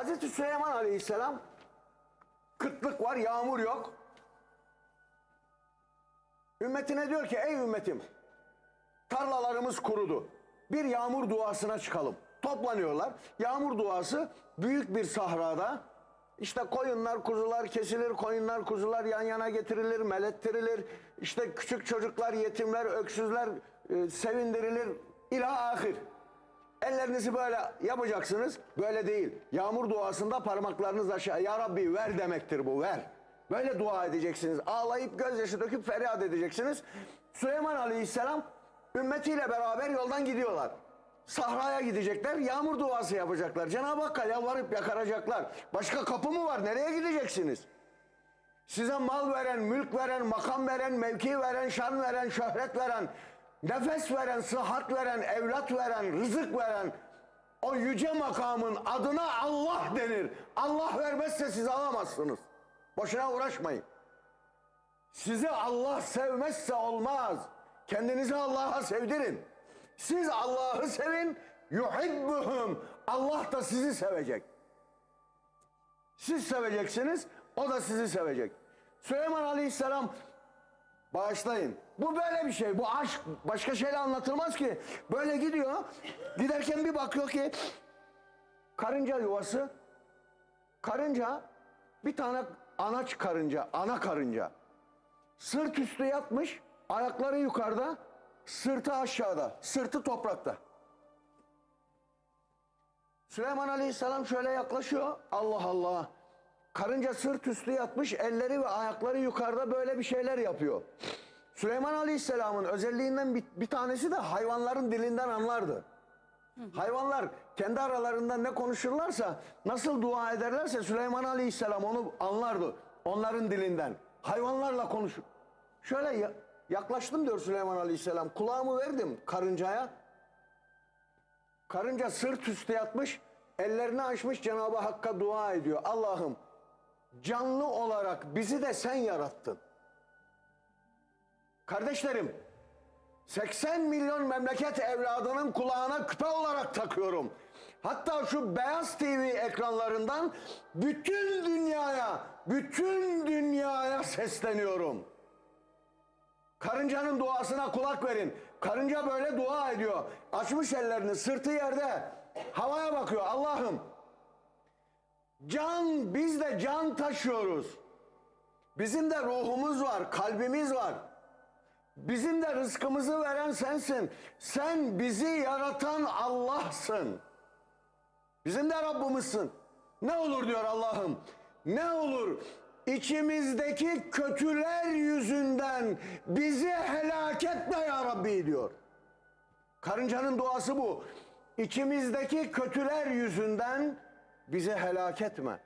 Hazreti Süleyman Aleyhisselam kıtlık var, yağmur yok. Ümmetine diyor ki ey ümmetim tarlalarımız kurudu. Bir yağmur duasına çıkalım. Toplanıyorlar. Yağmur duası büyük bir sahrada işte koyunlar, kuzular kesilir, koyunlar, kuzular yan yana getirilir, melettirilir. İşte küçük çocuklar, yetimler, öksüzler e, sevindirilir. İlah ahir. Ellerinizi böyle yapacaksınız. Böyle değil. Yağmur duasında parmaklarınız aşağı. Ya Rabbi ver demektir bu ver. Böyle dua edeceksiniz. Ağlayıp gözyaşı döküp feryat edeceksiniz. Süleyman Aleyhisselam ümmetiyle beraber yoldan gidiyorlar. Sahraya gidecekler. Yağmur duası yapacaklar. Cenab-ı Hakk'a yalvarıp yakaracaklar. Başka kapı mı var? Nereye gideceksiniz? Size mal veren, mülk veren, makam veren, mevki veren, şan veren, şöhret veren, nefes veren, sıhhat veren, evlat veren, rızık veren o yüce makamın adına Allah denir. Allah vermezse siz alamazsınız. Boşuna uğraşmayın. Sizi Allah sevmezse olmaz. Kendinizi Allah'a sevdirin. Siz Allah'ı sevin, yuhibbuhum. Allah da sizi sevecek. Siz seveceksiniz, o da sizi sevecek. Süleyman Aleyhisselam bağışlayın. Bu böyle bir şey. Bu aşk başka şeyle anlatılmaz ki. Böyle gidiyor. Giderken bir bakıyor ki karınca yuvası. Karınca bir tane anaç karınca, ana karınca. Sırt üstü yatmış, ayakları yukarıda, sırtı aşağıda, sırtı toprakta. Süleyman Aleyhisselam şöyle yaklaşıyor. Allah Allah. Karınca sırt üstü yatmış, elleri ve ayakları yukarıda böyle bir şeyler yapıyor. Süleyman Aleyhisselam'ın özelliğinden bir, bir tanesi de hayvanların dilinden anlardı. Hayvanlar kendi aralarında ne konuşurlarsa, nasıl dua ederlerse Süleyman Aleyhisselam onu anlardı onların dilinden. Hayvanlarla konuşur. Şöyle ya- yaklaştım diyor Süleyman Aleyhisselam. Kulağımı verdim karıncaya. Karınca sırt üstü yatmış, ellerini açmış Cenab-ı Hakk'a dua ediyor. Allah'ım canlı olarak bizi de sen yarattın. Kardeşlerim, 80 milyon memleket evladının kulağına küpe olarak takıyorum. Hatta şu Beyaz TV ekranlarından bütün dünyaya, bütün dünyaya sesleniyorum. Karıncanın duasına kulak verin. Karınca böyle dua ediyor. Açmış ellerini, sırtı yerde. Havaya bakıyor. Allah'ım can, biz de can taşıyoruz. Bizim de ruhumuz var, kalbimiz var. Bizim de rızkımızı veren sensin. Sen bizi yaratan Allah'sın. Bizim de Rabbimizsin. Ne olur diyor Allah'ım. Ne olur içimizdeki kötüler yüzünden bizi helak etme ya Rabbi diyor. Karıncanın duası bu. İçimizdeki kötüler yüzünden bizi helak etme.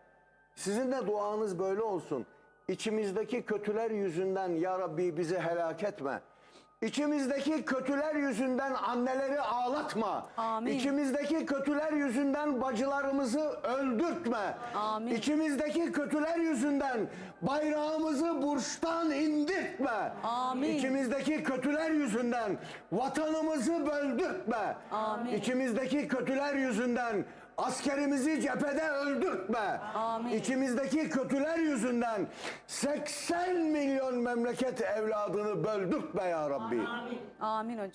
Sizin de duanız böyle olsun. İçimizdeki kötüler yüzünden ya Rabbi bizi helak etme. İçimizdeki kötüler yüzünden anneleri ağlatma. Amin. İçimizdeki kötüler yüzünden bacılarımızı öldürtme. Amin. İçimizdeki kötüler yüzünden bayrağımızı burçtan indirtme. Amin. İçimizdeki kötüler yüzünden vatanımızı böldürtme. Amin. İçimizdeki kötüler yüzünden askerimizi cephede öldürtme. Amin. İçimizdeki kötüler yüzünden 80 milyon memleket evladını böldürtme ya Rabbi. Amin hocam.